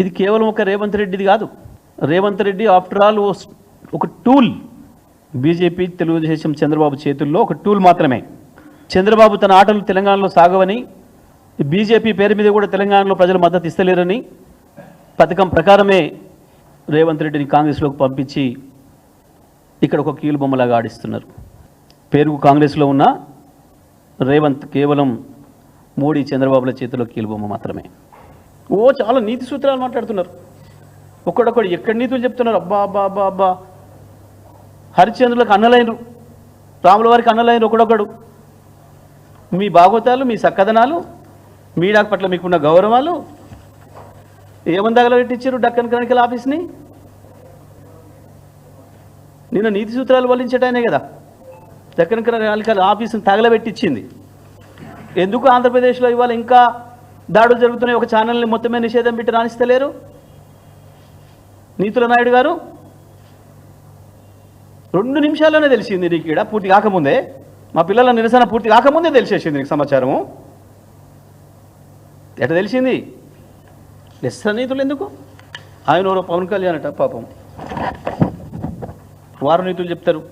ఇది కేవలం ఒక రేవంత్ రెడ్డిది కాదు. రేవంత్ రెడ్డి ఆఫ్టర్ ఆల్ ఒక టూల్ బీజేపీ తెలుగుదేశం చంద్రబాబు చేతుల్లో ఒక టూల్ మాత్రమే. చంద్రబాబు తన ఆటలు తెలంగాణలో సాగవని బీజేపీ పేరు మీద కూడా తెలంగాణలో ప్రజలు మద్దతు ఇస్తలేరని పథకం ప్రకారమే రేవంత్ రెడ్డిని కాంగ్రెస్లోకి పంపించి ఇక్కడ ఒక కీలు బొమ్మలాగా ఆడిస్తున్నారు. పేరుకు కాంగ్రెస్లో ఉన్న రేవంత్ కేవలం మోడీ చంద్రబాబుల చేతిలో కీలుబొమ్మ మాత్రమే. ఓ చాలా నీతి సూత్రాలు మాట్లాడుతున్నారు. ఒక్కడొక్కడు ఎక్కడ నీతులు చెప్తున్నారు? అబ్బా అబ్బా అబ్బా అబ్బా. హరిచంద్రులకు అన్నలైనరు. రాముల వారికి అన్నలైనరు ఒకడొకడు. మీ భాగవతాలు మీ సక్కదనాలు మీడియా పట్ల మీకున్న గౌరవాలు ఏమని తగలబెట్టించారు డక్కన్ క్రానికల్ ఆఫీస్ని? నిన్న నీతి సూత్రాలు వల్లించటానే కదా. దక్కన్ క్రానికల్ ఆఫీస్ని తగలబెట్టించింది ఎందుకు ఆంధ్రప్రదేశ్లో ఇవాళ ఇంకా దాడులు జరుగుతున్నాయి. ఒక ఛానల్ని మొత్తమే నిషేధం పెట్టి రాణిస్తలేరు? నీతుల నాయుడు గారు? రెండు నిమిషాల్లోనే తెలిసింది నీకు ఇక్కడ పూర్తి కాకముందే. మా పిల్లల నిరసన పూర్తి కాకముందే తెలిసేసింది నీకు సమాచారము. ఎట తెలిసింది? లెస్స నీతులు ఎందుకు? ఆయన పవన్ కళ్యాణ్ అట పాపం. వారు నీతులు చెప్తారు.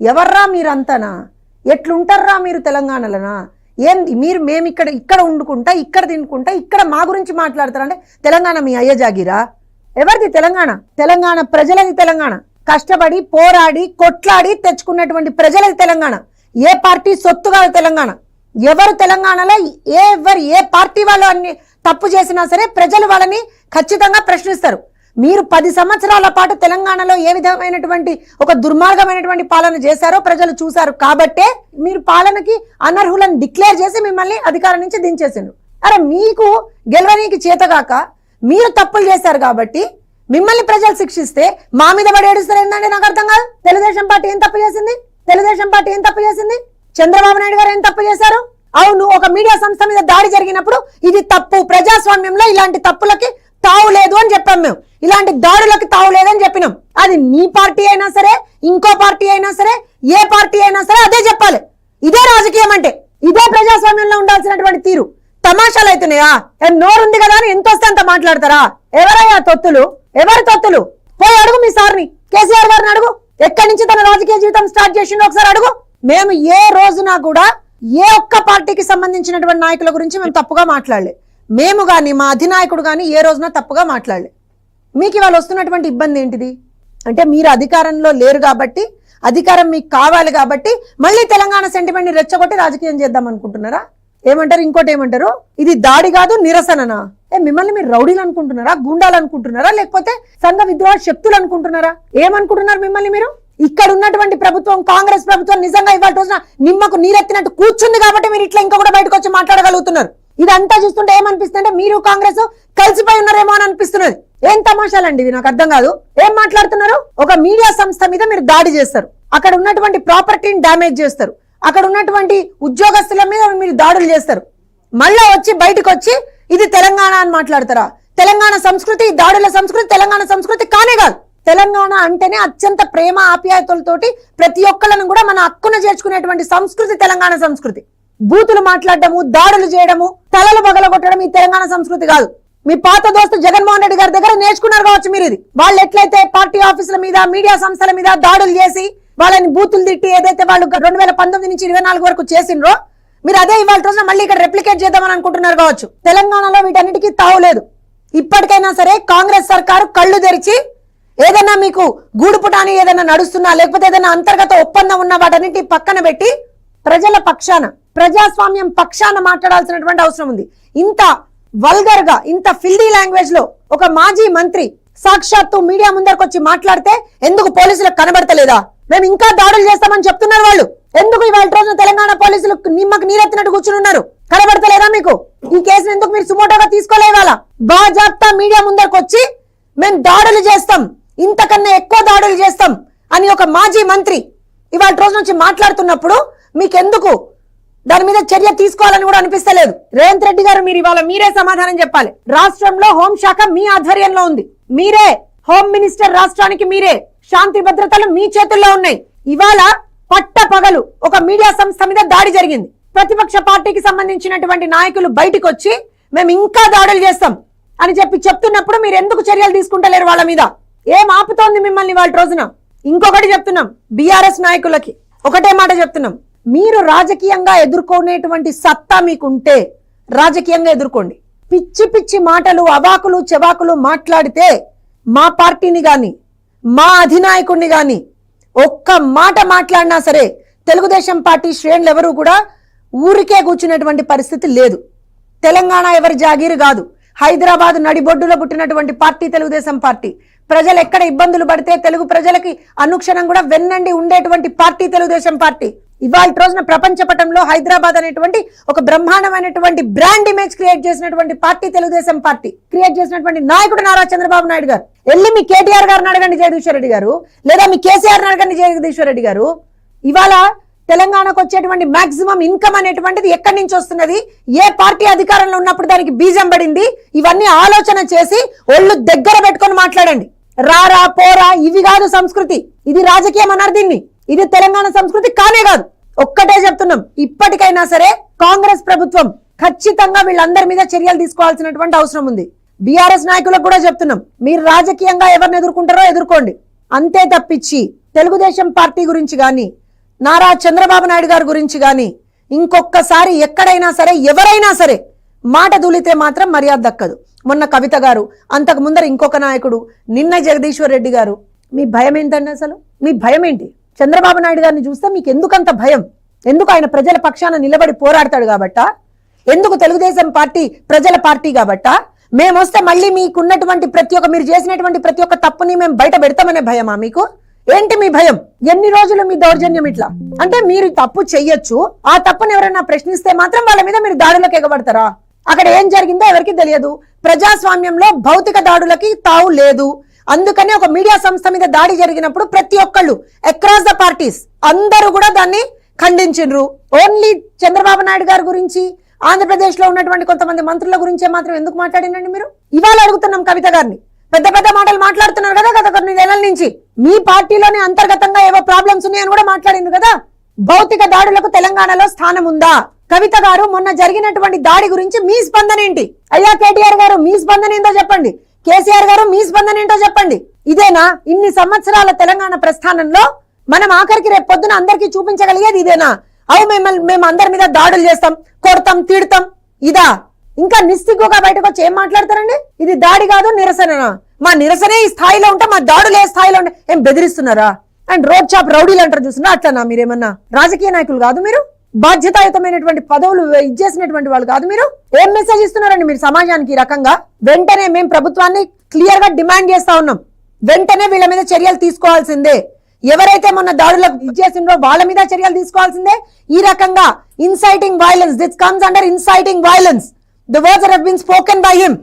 ఎవర్రా మీరంతనా? ఎట్లుంటారా మీరు తెలంగాణలోనా? ఏంది మీరు మేము ఇక్కడ ఇక్కడ వండుకుంటా ఇక్కడ తినుకుంటా ఇక్కడ మా గురించి మాట్లాడతారంటే తెలంగాణ మీ అయ్య జాగిరా? ఎవరిది తెలంగాణ? తెలంగాణ ప్రజలది తెలంగాణ. కష్టపడి పోరాడి కొట్లాడి తెచ్చుకున్నటువంటి ప్రజలది తెలంగాణ. ఏ పార్టీ సొత్తు కాదు తెలంగాణ. ఎవరు తెలంగాణలో ఏ ఎవరు ఏ పార్టీ వాళ్ళు అన్ని తప్పు చేసినా సరే ప్రజలు వాళ్ళని ఖచ్చితంగా ప్రశ్నిస్తారు. మీరు పది సంవత్సరాల పాటు తెలంగాణలో ఏ విధమైనటువంటి ఒక దుర్మార్గమైనటువంటి పాలన చేశారో ప్రజలు చూశారు. కాబట్టే మీరు పాలనకి అనర్హులను డిక్లేర్ చేసి మిమ్మల్ని అధికారం నుంచి దించేసిండ్రు. అరే మీకు గెలవనీకి చేతగాక మీరు తప్పులు చేశారు కాబట్టి మిమ్మల్ని ప్రజలు శిక్షిస్తే మా మీద పడి ఏడుస్తారు ఏంటంటే నాకు అర్థం కాదు. తెలుగుదేశం పార్టీ ఏం తప్పు చేసింది? తెలుగుదేశం పార్టీ ఏం తప్పు చేసింది? చంద్రబాబు నాయుడు గారు ఏం తప్పు చేశారు? అవును ఒక మీడియా సంస్థ మీద దాడి జరిగినప్పుడు ఇది తప్పు. ప్రజాస్వామ్యంలో ఇలాంటి తప్పులకి తావు లేదు అని చెప్పాం మేము. ఇలాంటి దాడులకు తావు లేదని చెప్పినాం. అది మీ పార్టీ అయినా సరే ఇంకో పార్టీ అయినా సరే ఏ పార్టీ అయినా సరే అదే చెప్పాలి. ఇదే రాజకీయం అంటే ఇదే ప్రజాస్వామ్యంలో ఉండాల్సినటువంటి తీరు. తమాషాలు అవుతున్నాయా? ఏం నోరుంది కదా అని ఎంత వస్తే అంత మాట్లాడతారా? ఎవరయ్యా తొత్తులు? ఎవరి తొత్తులు? పోయి అడుగు మీ సార్ని. కేసీఆర్ గారిని అడుగు. ఎక్కడి నుంచి తన రాజకీయ జీవితం స్టార్ట్ చేసిండో ఒకసారి అడుగు. మేము ఏ రోజున కూడా ఏ ఒక్క పార్టీకి సంబంధించినటువంటి నాయకుల గురించి మేము తప్పుగా మాట్లాడలేదు. మేము కానీ మా అధినాయకుడు కానీ ఏ రోజున తప్పుగా మాట్లాడలే. మీకు ఇవాళ వస్తున్నటువంటి ఇబ్బంది ఏంటిది? అంటే మీరు అధికారంలో లేరు కాబట్టి అధికారం మీకు కావాలి కాబట్టి మళ్ళీ తెలంగాణ సెంటిమెంట్ని రెచ్చగొట్టి రాజకీయం చేద్దాం అనుకుంటున్నారా? ఏమంటారు? ఇంకోటి ఏమంటారు? ఇది దాడి కాదు నిరసననా? ఏ మిమ్మల్ని మీరు రౌడీలు అనుకుంటున్నారా? గుండాలు అనుకుంటున్నారా? లేకపోతే సంఘ విద్రోహ శక్తులు అనుకుంటున్నారా? ఏమనుకుంటున్నారు మిమ్మల్ని మీరు? ఇక్కడ ఉన్నటువంటి ప్రభుత్వం కాంగ్రెస్ ప్రభుత్వం నిజంగా ఇవాళ రోజున నిమ్మకు నీరెత్తినట్టు కూర్చుంది కాబట్టి మీరు ఇట్లా ఇంకా కూడా బయటకు వచ్చి మాట్లాడగలుగుతున్నారు. ఇదంతా చూస్తుంటే ఏమనిపిస్తుంటే మీరు కాంగ్రెస్ కలిసిపోయి ఉన్నారేమో అని అనిపిస్తున్నది. ఏం తమాషాలండి ఇది నాకు అర్థం కాదు. ఏం మాట్లాడుతున్నారు? ఒక మీడియా సంస్థ మీద మీరు దాడి చేస్తారు. అక్కడ ఉన్నటువంటి ప్రాపర్టీని డ్యామేజ్ చేస్తారు. అక్కడ ఉన్నటువంటి ఉద్యోగస్తుల మీద మీరు దాడులు చేస్తారు. మళ్ళా వచ్చి బయటకు వచ్చి ఇది తెలంగాణ అని మాట్లాడతారా? తెలంగాణ సంస్కృతి దాడుల సంస్కృతి తెలంగాణ సంస్కృతి కానే కాదు. తెలంగాణ అంటేనే అత్యంత ప్రేమ ఆప్యాయతలతోటి ప్రతి ఒక్కళ్ళను కూడా మన హక్కున చేర్చుకునేటువంటి సంస్కృతి తెలంగాణ సంస్కృతి. బూతులు మాట్లాడటము దాడులు చేయడము తలలు పగలగొట్టడం ఈ తెలంగాణ సంస్కృతి కాదు. మీ పాత దోస్తు జగన్మోహన్ రెడ్డి గారి దగ్గర నేర్చుకున్నారు కావచ్చు మీరు ఇది. వాళ్ళు ఎట్లయితే పార్టీ ఆఫీసుల మీద మీడియా సంస్థల మీద దాడులు చేసి వాళ్ళని బూతులు తిట్టి ఏదైతే వాళ్ళు రెండు వేల పంతొమ్మిది నుంచి ఇరవై నాలుగు వరకు చేసిండ్రో మీరు అదే ఇవాళ రోజున మళ్ళీ ఇక్కడ రెప్లికేట్ చేద్దామని అనుకుంటున్నారు కావచ్చు. తెలంగాణలో వీటన్నిటికీ తావులేదు ఇప్పటికైనా సరే కాంగ్రెస్ సర్కారు కళ్ళు తెరిచి ఏదైనా మీకు గూడుపుటాని ఏదైనా నడుస్తున్నా లేకపోతే ఏదైనా అంతర్గత ఒప్పందం ఉన్న వాటన్నిటి పక్కన పెట్టి ప్రజల పక్షాన ప్రజాస్వామ్యం పక్షాన మాట్లాడాల్సినటువంటి అవసరం ఉంది. ఇంత వల్గర్గా ఇంత ఫిల్దీ లాంగ్వేజ్లో ఒక మాజీ మంత్రి సాక్షాత్తు మీడియా ముందరకు వచ్చి మాట్లాడితే ఎందుకు పోలీసులకు కనబడతలేదా? మేము ఇంకా దాడులు చేస్తామని చెప్తున్నారు వాళ్ళు. ఎందుకు ఇవాళ రోజున తెలంగాణ పోలీసులు నిమ్మకు నీరెత్తినట్టు కూర్చుని ఉన్నారు? కనబడతలేదా మీకు? ఈ కేసును ఎందుకు మీరు సుమోటోగా తీసుకోలే ఇవాళ? బాజాప్తా మీడియా ముందరకు వచ్చి మేము దాడులు చేస్తాం. ఇంతకన్నా ఎక్కువ దాడులు చేస్తాం అని ఒక మాజీ మంత్రి ఇవాళ రోజు నుంచి మాట్లాడుతున్నప్పుడు మీకెందుకు? దాని మీద చర్య తీసుకోవాలని కూడా అనిపిస్తలేదు. రేవంత్ రెడ్డి గారు మీరు ఇవాళ మీరే సమాధానం చెప్పాలి. రాష్ట్రంలో హోంశాఖ మీ ఆధ్వర్యంలో ఉంది. మీరే. హోమ్ మినిస్టర్ రాష్ట్రానికి మీరే. శాంతి భద్రతలు మీ చేతుల్లో ఉన్నాయి. ఇవాళ పట్ట పగలు ఒక మీడియా సంస్థ మీద దాడి జరిగింది. ప్రతిపక్ష పార్టీకి సంబంధించినటువంటి నాయకులు బయటకు వచ్చి మేము ఇంకా దాడులు చేస్తాం అని చెప్పి చెప్తున్నప్పుడు మీరు ఎందుకు చర్యలు తీసుకుంటలేరు వాళ్ళ మీద? ఏం ఆపుతోంది మిమ్మల్ని వాళ్ళ రోజున? ఇంకొకటి చెప్తున్నాం. బీఆర్ఎస్ నాయకులకి. ఒకటే మాట చెప్తున్నాం. మీరు రాజకీయంగా ఎదుర్కొనేటువంటి సత్తా మీకుంటే రాజకీయంగా ఎదుర్కోండి. పిచ్చి పిచ్చి మాటలు అవాకులు చెవాకులు మాట్లాడితే మా పార్టీని గాని మా అధినాయకుడిని గాని ఒక్క మాట మాట్లాడినా సరే తెలుగుదేశం పార్టీ శ్రేణులు ఎవరు కూడా ఊరికే కూర్చునేటువంటి పరిస్థితి లేదు. తెలంగాణ ఎవరి జాగీరు కాదు. హైదరాబాద్ నడిబొడ్డులో పుట్టినటువంటి పార్టీ తెలుగుదేశం పార్టీ. ప్రజలు ఎక్కడ ఇబ్బందులు పడితే తెలుగు ప్రజలకి అనుక్షణం కూడా వెన్నండి ఉండేటువంటి పార్టీ తెలుగుదేశం పార్టీ. ఇవాళ రోజున ప్రపంచ పటంలో హైదరాబాద్ అనేటువంటి ఒక బ్రహ్మాండమైనటువంటి బ్రాండ్ ఇమేజ్ క్రియేట్ చేసినటువంటి పార్టీ తెలుగుదేశం పార్టీ. క్రియేట్ చేసినటువంటి నాయకుడు నారా చంద్రబాబు నాయుడు గారు. వెళ్ళి మీ కేటీఆర్ గారిని అడగండి జగదీశ్వర్ రెడ్డి గారు. లేదా మీ కేసీఆర్ అడగండి జగదీశ్వర్ రెడ్డి గారు. ఇవాళ తెలంగాణకు వచ్చేటువంటి మాక్సిమం ఇన్కమ్ అనేటువంటిది ఎక్కడి నుంచి వస్తున్నది? ఏ పార్టీ అధికారంలో ఉన్నప్పుడు దానికి బీజం పడింది? ఇవన్నీ ఆలోచన చేసి ఒళ్ళు దగ్గర పెట్టుకొని మాట్లాడండి. రారా పోరా ఇవి కాదు సంస్కృతి. ఇది రాజకీయం అన్నారు దీన్ని. ఇది తెలంగాణ సంస్కృతి కానే కాదు. ఒక్కటే చెప్తున్నాం ఇప్పటికైనా సరే కాంగ్రెస్ ప్రభుత్వం ఖచ్చితంగా వీళ్ళందరి మీద చర్యలు తీసుకోవాల్సినటువంటి అవసరం ఉంది. బీఆర్ఎస్ నాయకులకు కూడా చెప్తున్నాం మీరు రాజకీయంగా ఎవరిని ఎదుర్కొంటారో ఎదుర్కోండి. అంతే తప్పించి తెలుగుదేశం పార్టీ గురించి కానీ నారా చంద్రబాబు నాయుడు గారి గురించి కానీ ఇంకొకసారి ఎక్కడైనా సరే ఎవరైనా సరే మాట దూలితే మాత్రం మర్యాద దక్కదు. మొన్న కవిత గారు అంతకు ముందర ఇంకొక నాయకుడు నిన్న జగదీశ్వర్ రెడ్డి గారు. మీ భయం ఏంటండి అసలు? మీ భయం ఏంటి? చంద్రబాబు నాయుడు గారిని చూస్తే మీకు ఎందుకంత భయం? ఎందుకు ఆయన ప్రజల పక్షాన నిలబడి పోరాడతాడు కాబట్టా? ఎందుకు తెలుగుదేశం పార్టీ ప్రజల పార్టీ కాబట్టా? మేము వస్తే మళ్ళీ మీకున్నటువంటి ప్రతి ఒక్క మీరు చేసినటువంటి ప్రతి ఒక్క తప్పుని మేము బయట పెడతామనే భయమా మీకు? ఏంటి మీ భయం? ఎన్ని రోజులు మీ దౌర్జన్యం ఇట్లా? అంటే మీరు తప్పు చెయ్యొచ్చు ఆ తప్పుని ఎవరైనా ప్రశ్నిస్తే మాత్రం వాళ్ళ మీద మీరు దాడులకు ఎగబడతారా? అక్కడ ఏం జరిగిందో ఎవరికి తెలియదు. ప్రజాస్వామ్యంలో భౌతిక దాడులకి తావు లేదు. అందుకని ఒక మీడియా సంస్థ మీద దాడి జరిగినప్పుడు ప్రతి ఒక్కళ్ళు అక్రాస్ ద పార్టీస్ అందరూ కూడా దాన్ని ఖండించిండ్రు ఓన్లీ చంద్రబాబు నాయుడు గారి గురించి ఆంధ్రప్రదేశ్లో ఉన్నటువంటి కొంతమంది మంత్రుల గురించే మాత్రం ఎందుకు మాట్లాడినండి మీరు? ఇవాళ అడుగుతున్నాం కవిత గారిని. పెద్ద పెద్ద మాటలు మాట్లాడుతున్నారు కదా గత కొన్ని నెలల నుంచి. మీ పార్టీలోనే అంతర్గతంగా ఏవో ప్రాబ్లమ్స్ ఉన్నాయని కూడా మాట్లాడింది కదా? భౌతిక దాడులకు తెలంగాణలో స్థానం ఉందా? కవిత గారు మొన్న జరిగినటువంటి దాడి గురించి మీ స్పందన ఏంటి అయ్యా కేటీఆర్ గారు మీ స్పందన ఏందో చెప్పండి. కేసీఆర్ గారు మీ స్పందన ఏంటో చెప్పండి. ఇదేనా? ఇన్ని సంవత్సరాల తెలంగాణ ప్రస్థానంలో మనం ఆఖరికి రేపు పొద్దున అందరికీ చూపించగలిగేది ఇదేనా? అవు మిమ్మల్ని మేము అందరి మీద దాడులు చేస్తాం కొడతాం తిడతాం. ఇదా? ఇంకా నిస్తిగ్గుగా బయటకు వచ్చి ఏం మాట్లాడతారండి? ఇది దాడి కాదు నిరసననా మా నిరసనే ఈ స్థాయిలో ఉంటే మా దాడులు ఏ స్థాయిలో ఉంటే ఏం బెదిరిస్తున్నారా? అండ్ రోడ్ చాప్ రౌడీలు అంటారు చూసినా అట్లనా మీరేమన్నా? రాజకీయ నాయకులు కాదు మీరు? బాధ్యతాయుతమైనటువంటి పదవులు ఇచ్చేసినటువంటి వాళ్ళు కాదు మీరు. ఏం మెసేజ్ ఇస్తున్నారండి మీరు సమాజానికి ఈ రకంగా? వెంటనే మేము ప్రభుత్వాన్ని క్లియర్గా డిమాండ్ చేస్తా ఉన్నాం. వెంటనే వీళ్ళ మీద చర్యలు తీసుకోవాల్సిందే. ఎవరైతే మొన్న దాడులకు ఇచ్చేసిండ్రో వాళ్ళ మీద చర్యలు తీసుకోవాల్సిందే. ఈ రకంగా inciting violence this comes under inciting violence the words are been spoken by him